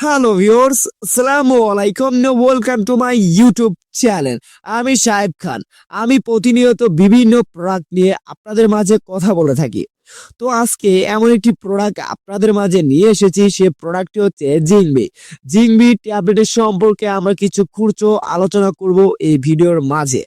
Hello viewers আসসালামু আলাইকুম no welcome to my YouTube channel আমি সাহেব খান। আমি প্রতিনিয়ত বিভিন্ন প্রোডাক্ট নিয়ে আপনাদের মাঝে কথা বলে থাকি। তো আজকে এমন একটি প্রোডাক্ট আপনাদের মাঝে নিয়ে এসেছি। সে প্রোডাক্টটি হচ্ছে জিংবি জিংবি ট্যাবলেটের সম্পর্কে আমরা কিছু খুঁড়ছো আলোচনা করব এই ভিডিওর মাঝে।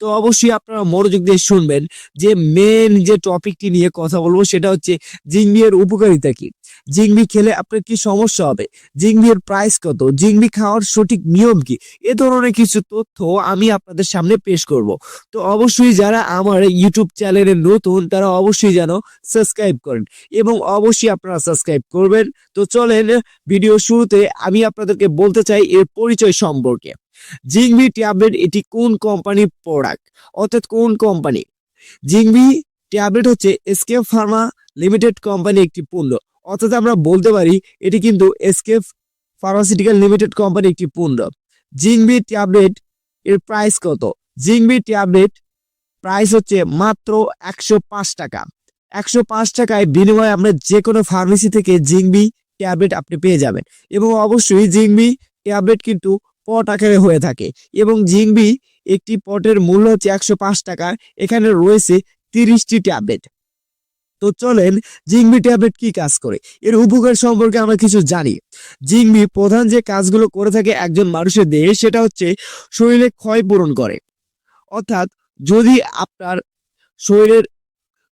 তো অবশ্যই আপনারা মনোযোগ দিয়ে শুনবেন। যে মেন যে টপিকটি নিয়ে কথা বলব, সেটা হচ্ছে জিংবি এর উপকারিতা কি? জিংবি খেলে আপনার কি সমস্যা হবে? জিংবি এর প্রাইস কত? জিংবি খাওয়ার সঠিক নিয়ম কি? এ ধরনের কিছু তথ্য আমি আপনাদের সামনে পেশ করব। তো অবশ্যই যারা আমার ইউটিউব চ্যানেলে নতুন, তারা অবশ্যই যেন সাবস্ক্রাইব করেন এবং অবশ্যই আপনারা সাবস্ক্রাইব করবেন। তো চলেন ভিডিও শুরুতে আমি আপনাদেরকে বলতে চাই এর পরিচয় সম্পর্কে। জিংবি ট্যাবলেট এটি কোন কোম্পানির প্রোডাক্ট অর্থাৎ কোন কোম্পানি জিংবি ট্যাবলেট হচ্ছে এসকেপ ফার্মা লিমিটেড কোম্পানি একটি পণ্য। অর্থাৎ আমরা বলতে পারি এটি কিন্তু এসকেপ ফার্মাসিউটিক্যাল লিমিটেড কোম্পানি একটি পণ্য জিংবি ট্যাবলেট এর প্রাইস কত? জিংবি ট্যাবলেট প্রাইস হচ্ছে মাত্র একশো পাঁচ টাকা। একশো পাঁচ টাকায় বিনিময়ে আমরা যে কোনো ফার্মেসি থেকে জিংবি ট্যাবলেট আপনি পেয়ে যাবেন। এবং অবশ্যই জিংবি ট্যাবলেট কিন্তু পট আকারে হয়ে থাকে। এবং জিংবি একটি পটের মূল্য হচ্ছে একশো পাঁচ টাকা। এখানে রয়েছে তিরিশটি ট্যাবলেট। তো চলেন জিংবি ট্যাবলেট কি কাজ করে? এর উপকার সম্পর্কে আমরা কিছু জানি। জিংবি প্রধান যে কাজগুলো করে থাকে একজন মানুষের দেহে সেটা হচ্ছে শরীরে ক্ষয় পূরণ করে। অর্থাৎ যদি আপনার শরীরের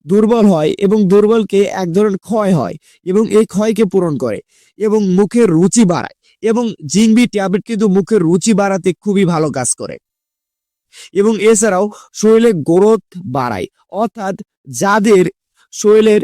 দুর্বল হয় এবং দুর্বলকে এক ধরনের ক্ষয় হয় এবং এই ক্ষয়কে পূরণ করে এবং মুখের রুচি বাড়ায় এবং জিংবি ট্যাবলেট কিন্তু মুখের রুচি বাড়াতে খুবই ভালো কাজ করে। এবং এছাড়াও শরীরে গ্রোথ বাড়ায়। অর্থাৎ যাদের শরীরের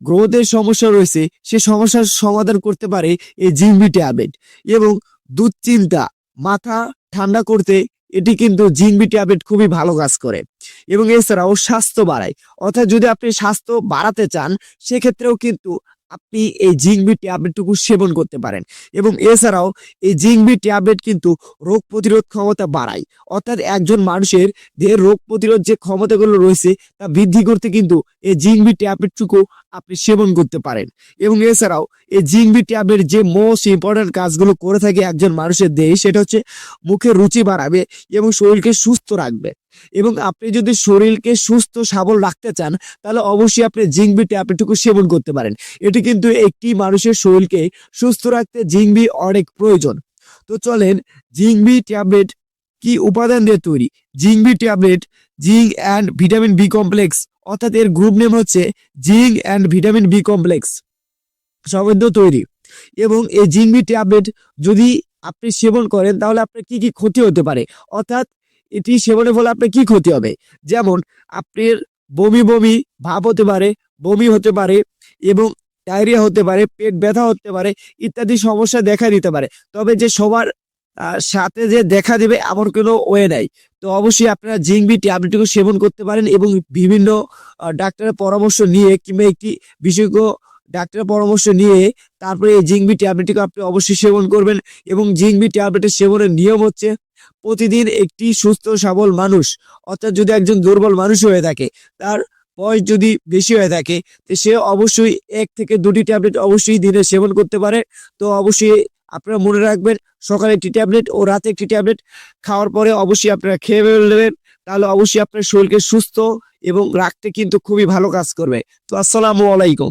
গ্রোথের সমস্যা রয়েছে, সে সমস্যার সমাধান করতে পারে এই জিমবি ট্যাবলেট এবং দুশ্চিন্তা, মাথা ঠান্ডা করতে এটি কিন্তু জিংবি ট্যাবলেট খুবই ভালো কাজ করে। এবং এছাড়াও স্বাস্থ্য বাড়ায়। অর্থাৎ যদি আপনি স্বাস্থ্য বাড়াতে চান, সেক্ষেত্রেও কিন্তু আপনি এই জিংবি ট্যাবলেটটুকু সেবন করতে পারেন। এবং এছাড়াও এই জিংবি ট্যাবলেট কিন্তু রোগ প্রতিরোধ ক্ষমতা বাড়ায়। অর্থাৎ একজন মানুষের দেহের রোগ প্রতিরোধ যে ক্ষমতাগুলো রয়েছে, তা বৃদ্ধি করতে কিন্তু এই জিংবি ট্যাবলেটটুকু আপনি সেবন করতে পারেন। এবং এছাড়াও এই জিংবি ট্যাবলেট যে মোস্ট ইম্পর্ট্যান্ট কাজগুলো করে থাকে একজন মানুষের দেহে, সেটা হচ্ছে মুখের রুচি বাড়াবে এবং শরীরকে সুস্থ রাখবে। এবং আপনি যদি শরীরকে সুস্থ, সবল রাখতে চান, তাহলে অবশ্যই আপনি জিংবি ট্যাবলেটটুকু সেবন করতে পারেন। এটি কিন্তু একটি মানুষের শরীরকে সুস্থ রাখতে জিংবি অনেক প্রয়োজন। তো চলেন, জিংবি ট্যাবলেট কি উপাদান দিয়ে তৈরি? Zinc B tablet zinc and vitamin B complex, অর্থাৎ এর গ্রুপ নেম হচ্ছে জিং অ্যান্ড ভিটামিন বি কমপ্লেক্স। সমৃদ্ধ তৈরি। এবং এই জিংবি ট্যাবলেট যদি আপনি সেবন করেন, তাহলে আপনার কি কি ক্ষতি হতে পারে? অর্থাৎ এটি সেবনের ফলে আপনার কি ক্ষতি হবে? যেমন, আপনার বমি বমি, ভাব হতে পারে, বমি হতে পারে এবং ডায়রিয়া হতে পারে, পেট ব্যথা হতে পারে ইত্যাদি সমস্যা দেখা দিতে পারে। তবে যে সবার সাথে যে দেখা দেবে এমন কোনো ওয়ে নাই। তো অবশ্যই আপনারা জিংবি ট্যাবলেটটুকু সেবন করতে পারেন এবং বিভিন্ন ডাক্তারের পরামর্শ নিয়ে কিংবা একটি বিশেষজ্ঞ ডাক্তারের পরামর্শ নিয়ে তারপরে এই জিংবি ট্যাবলেটটিকে আপনি অবশ্যই সেবন করবেন এবং জিংবি ট্যাবলেটের সেবনের নিয়ম হচ্ছে প্রতিদিন একটি সুস্থ, সবল মানুষ, অর্থাৎ যদি একজন দুর্বল মানুষ হয়ে থাকে, তার বয়স যদি বেশি হয়ে থাকে সে অবশ্যই এক থেকে দুটি ট্যাবলেট অবশ্যই দিনে সেবন করতে পারে। তো অবশ্যই আপনারা মনে রাখবেন, সকালে একটি ট্যাবলেট ও রাতে একটি ট্যাবলেট খাওয়ার পরে অবশ্যই আপনারা খেয়ে ফেলবেন তাহলে অবশ্যই আপনার শরীরকে সুস্থ এবং রাখতে কিন্তু খুবই ভালো কাজ করবে। তো আসসালামু আলাইকুম।